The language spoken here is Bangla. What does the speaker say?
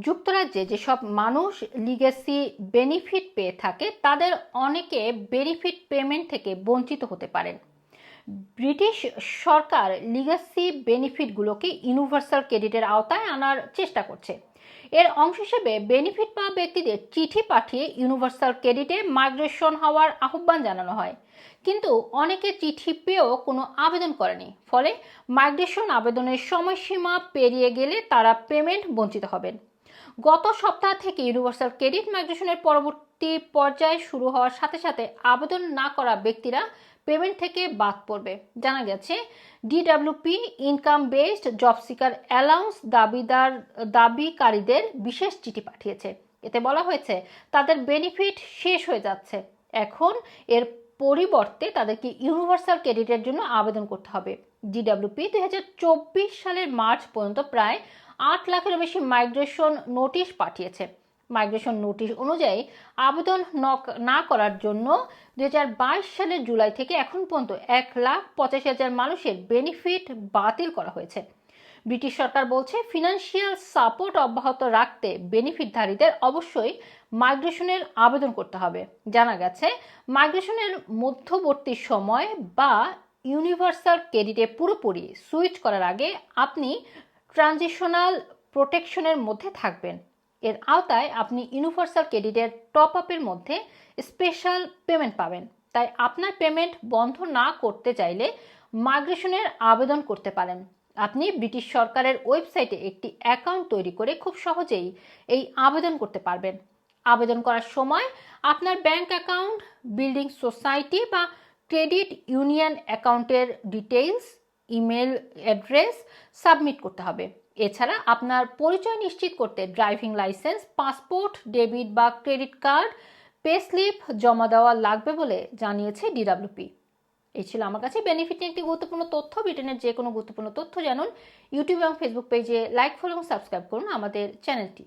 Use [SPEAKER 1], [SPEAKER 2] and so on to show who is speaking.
[SPEAKER 1] যুক্তরাজ্যে যেসব মানুষ লিগেসি বেনিফিট পেয়ে থাকে, তাদের অনেকে বেনিফিট পেমেন্ট থেকে বঞ্চিত হতে পারেন। ব্রিটিশ সরকার লিগাসি বেনিফিটগুলোকে ইউনিভার্সাল ক্রেডিটের আওতায় আনার চেষ্টা করছে। এর অংশ হিসেবে বেনিফিট পাওয়া ব্যক্তিদের চিঠি পাঠিয়ে ইউনিভার্সাল ক্রেডিটে মাইগ্রেশন হওয়ার আহ্বান জানানো হয়। কিন্তু অনেকে চিঠি পেয়েও কোনো আবেদন করেনি। ফলে মাইগ্রেশন আবেদনের সময়সীমা পেরিয়ে গেলে তারা পেমেন্ট বঞ্চিত হবেন। গত সপ্তাহ থেকে ইউনিভার্সাল ক্রেডিট মাইগ্রেশনের পরবর্তী পর্যায়ে শুরু হওয়ার সাথে সাথে আবেদন না করা ব্যক্তিরা পেমেন্ট থেকে বাদ পড়বে। জানা গেছে DWP income based job seeker allowance দাবিদার, দাবিকারীদের বিশেষ চিঠি পাঠিয়েছে। এতে বলা হয়েছে, তাদের বেনিফিট শেষ হয়ে যাচ্ছে। এখন এর পরিবর্তে তাদেরকে ইউনিভার্সাল ক্রেডিটের জন্য আবেদন করতে হবে। ডিডাব্লিউপি দুই সালের মার্চ পর্যন্ত প্রায় আট লাখেরও বেশি মাইগ্রেশন নোটিশ পাঠিয়েছে। মাইগ্রেশন নোটিশ অনুযায়ী আবেদন নক- না করার জন্য দু হাজার বাইশ সালের জুলাই থেকে এখন পর্যন্ত এক লাখ পঁচাশি হাজার মানুষের বেনিফিট বাতিল করা হয়েছে। ব্রিটিশ সরকার বলছে, ফিনান্সিয়াল সাপোর্ট অব্যাহত রাখতে বেনিফিটধারীদের অবশ্যই মাইগ্রেশনের আবেদন করতে হবে। জানা গেছে, মাইগ্রেশনের মধ্যবর্তী সময় বা ইউনিভার্সাল ক্রেডিটে পুরোপুরি সুইচ করার আগে আপনি ট্রানজিশনাল প্রোটেকশনের মধ্যে থাকবেন। এর আওতায় আপনি ইউনিভার্সাল ক্রেডিটের টপ আপের মধ্যে স্পেশাল পেমেন্ট পাবেন। তাই আপনার পেমেন্ট বন্ধ না করতে চাইলে মাইগ্রেশনের আবেদন করতে পারেন। আপনি ব্রিটিশ সরকারের ওয়েবসাইটে একটি অ্যাকাউন্ট তৈরি করে খুব সহজেই এই আবেদন করতে পারবেন। আবেদন করার সময় আপনার ব্যাংক অ্যাকাউন্ট, বিল্ডিং সোসাইটি বা ক্রেডিট ইউনিয়ন অ্যাকাউন্টের ডিটেইলস ইমেল অ্যাড্রেস সাবমিট করতে হবে। এছাড়া আপনার পরিচয় নিশ্চিত করতে ড্রাইভিং লাইসেন্স পাসপোর্ট ডেবিট বা ক্রেডিট কার্ড পে স্লিপ জমা দেওয়া লাগবে বলে জানিয়েছে ডিডাব্লিউপি এই ছিল আমার কাছে। বেনিফিট একটি গুরুত্বপূর্ণ তথ্য। ব্রিটেনের যে কোনো গুরুত্বপূর্ণ তথ্য জানুন। ইউটিউব এবং ফেসবুক পেজে লাইক ফলো এবং সাবস্ক্রাইব করুন আমাদের চ্যানেলটি